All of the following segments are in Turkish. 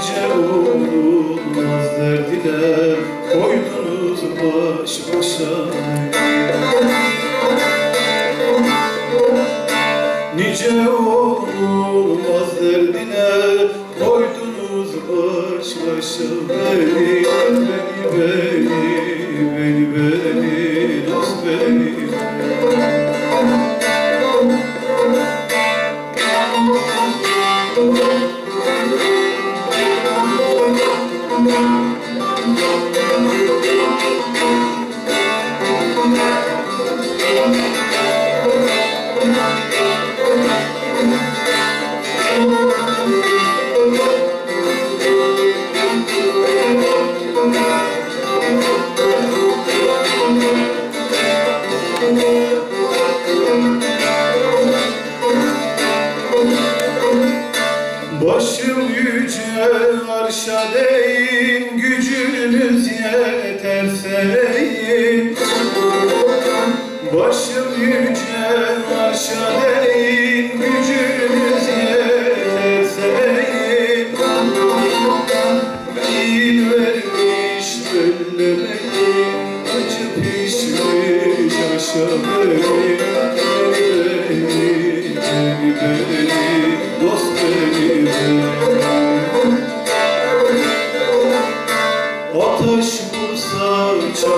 Nice olmaz derdine Koydunuz baş başa. Nice olmaz derdine Koydunuz baş başa. Beni Beni, beni, beni, beni, dost beni Başım yüce arşa değin Gücünüz yeterse Başım yüce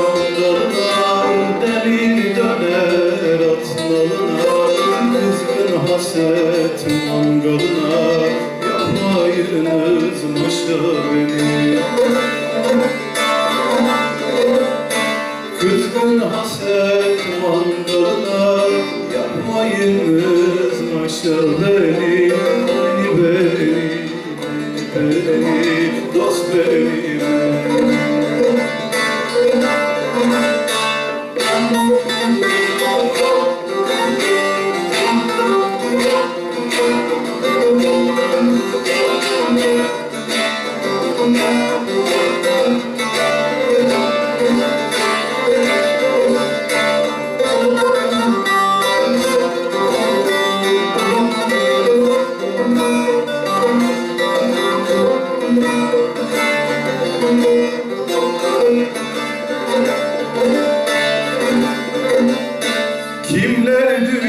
çamlarına Demir döner atlarına Kızgın haset mangalına Yapmayınız maşa Kızgın haset mangalına Yapmayınız maşa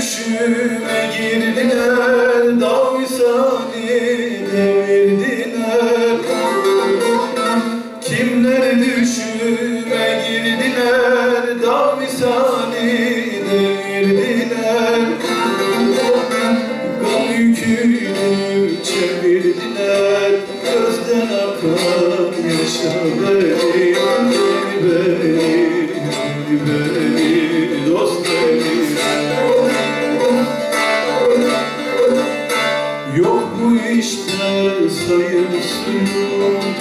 düşüme girdiler Dağ devirdiler Kimler düşüme girdiler Dağ devirdiler Gam yükünü çevirdiler Gözden akan yaşa işte sayın suyu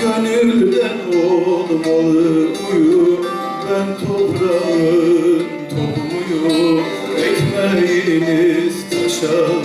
Gönülden olmalı uyu. Ben toprağın tohumuyum Ekmeğiniz taşa